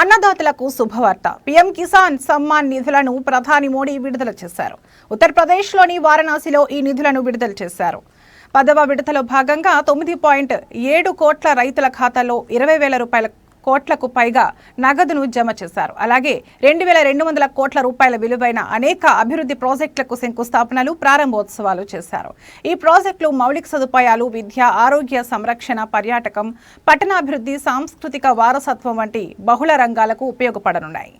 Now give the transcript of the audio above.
అన్నదాతలకు శుభవార్త. పీఎం కిసాన్ సమ్మాన్ నిధులను ప్రధాని మోడీ విడుదల చేశారు. ఉత్తరప్రదేశ్లోని వారణాసిలో ఈ నిధులను విడుదల చేశారు. పదవ విడతలో భాగంగా తొమ్మిది పాయింట్ ఏడు కోట్ల రైతుల ఖాతాలో ఇరవై వేల రూపాయల కోట్లకు పైగా నగదును జమ చేశారు. అలాగే రెండు వేల రెండు వందల కోట్ల రూపాయల విలువైన అనేక అభివృద్ధి ప్రాజెక్టులకు శంకుస్థాపనలు ప్రారంభోత్సవాలు చేశారు. ఈ ప్రాజెక్టులు మౌలిక సదుపాయాలు విద్య ఆరోగ్య సంరక్షణ పర్యాటకం పట్టణాభివృద్ధి సాంస్కృతిక వారసత్వం వంటి బహుళ రంగాలకు ఉపయోగపడనున్నాయి.